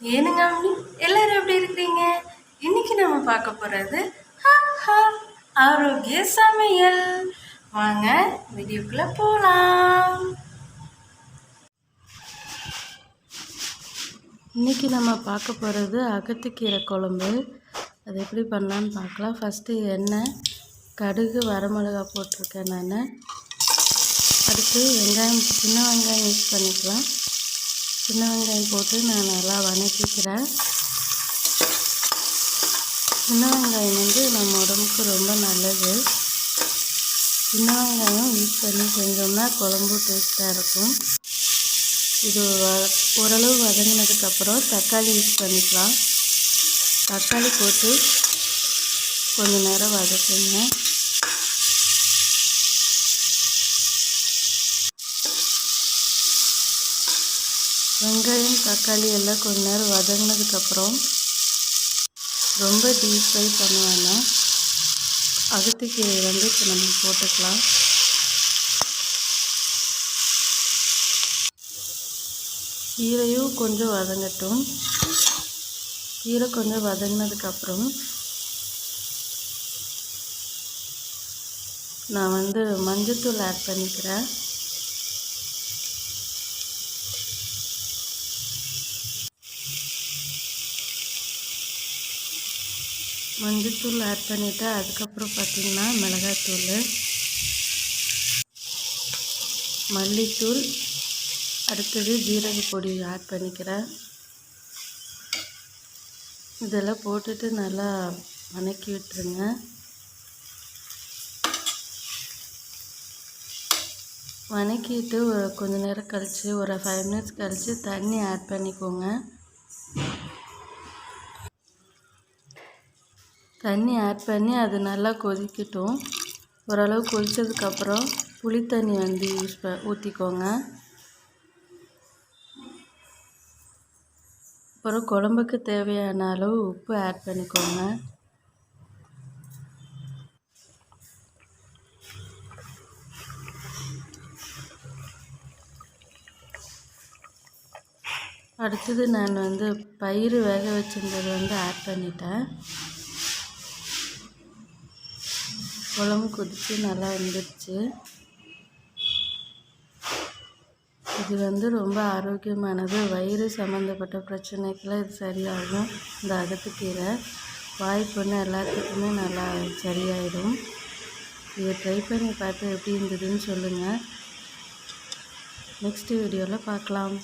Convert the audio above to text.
ஏனுங்க அம்மி எல்லாரும் எப்படி இருக்கிறீங்க? இன்னைக்கு நம்ம பார்க்க போகிறது ஆரோக்கிய சமையல். வாங்க வீடியோக்குள்ளே போகலாம் இன்றைக்கி நம்ம பார்க்க போகிறது அகத்துக்கீரை குழம்பு. அது எப்படி பண்ணலான்னு பார்க்கலாம். ஃபஸ்ட்டு எண்ணெய் கடுகு வரமிளகா போட்டிருக்கேன் நான். அடுத்து வெங்காயம் சின்ன வெங்காயம் யூஸ் பண்ணிக்கலாம். சின்ன வெங்காயம் போட்டு நான் நல்லா வதக்கிக்கிறேன் சின்ன வெங்காயம் வந்து நம்ம உடம்புக்கு ரொம்ப நல்லது. சின்ன வெங்காயம் யூஸ் பண்ணி செஞ்சோம்னா குழம்பு டேஸ்ட்டாக இருக்கும். இது வ ஓரளவு வதங்கினதுக்கப்புறம் தக்காளி யூஸ் பண்ணிக்கலாம். தக்காளி போட்டு கொஞ்ச நேரம் வதக்குங்க. வெங்காயம் தக்காளி எல்லாம் கொஞ்ச நேரம் வதங்கினதுக்கப்புறம் ரொம்ப டீப் ஃப்ரை பண்ண வேணாம். அகத்திக்கீரை வந்து இப்போ நம்ம போட்டுக்கலாம். கீரையும் கொஞ்சம் வதங்கட்டும். கீரை கொஞ்சம் வதங்கினதுக்கப்புறம் நான் வந்து மஞ்சத்தூள் ஆட் பண்ணிக்கிறேன். மஞ்சத்தூள் ஆட் பண்ணிவிட்டு அதுக்கப்புறம் பார்த்திங்கன்னா மிளகாத்தூள். மல்லித்தூள். அடுத்தது ஜீரக பொடி ஆட் பண்ணிக்கிறேன். இதெல்லாம் போட்டுட்டு நல்லா வதக்கி விட்டுருங்க. வணக்கிட்டு கொஞ்ச நேரம் கழித்து ஒரு ஃபைவ் மினிட்ஸ் கழித்து தண்ணி ஆட் பண்ணிக்கோங்க. தண்ணி ஆட் பண்ணி அது நல்லா கொதிக்கட்டும். ஓரளவு கொதித்ததுக்கப்புறம் புளி தண்ணி வந்து யூஸ் ப ஊற்றிக்கோங்க அப்புறம் குழம்புக்கு தேவையான அளவு உப்பு ஆட் பண்ணிக்கோங்க. அடுத்தது நான் வந்து பயிர் வேக வச்சிருந்தது வந்து ஆட் பண்ணிட்டேன். குழம்பு கொதித்து நல்லா வந்துடுச்சு இது வந்து ரொம்ப ஆரோக்கியமானது. வயிறு சம்மந்தப்பட்ட பிரச்சனைக்கெல்லாம் இது சரியாகும். இந்த அகத்துக்கீரை வாய்ப்புன்னு எல்லாத்துக்குமே நல்லா சரியாயிடும். இதை ட்ரை பண்ணி பார்த்து எப்படி இருந்ததுன்னு சொல்லுங்கள் நெக்ஸ்ட் வீடியோவில் பார்க்கலாம்.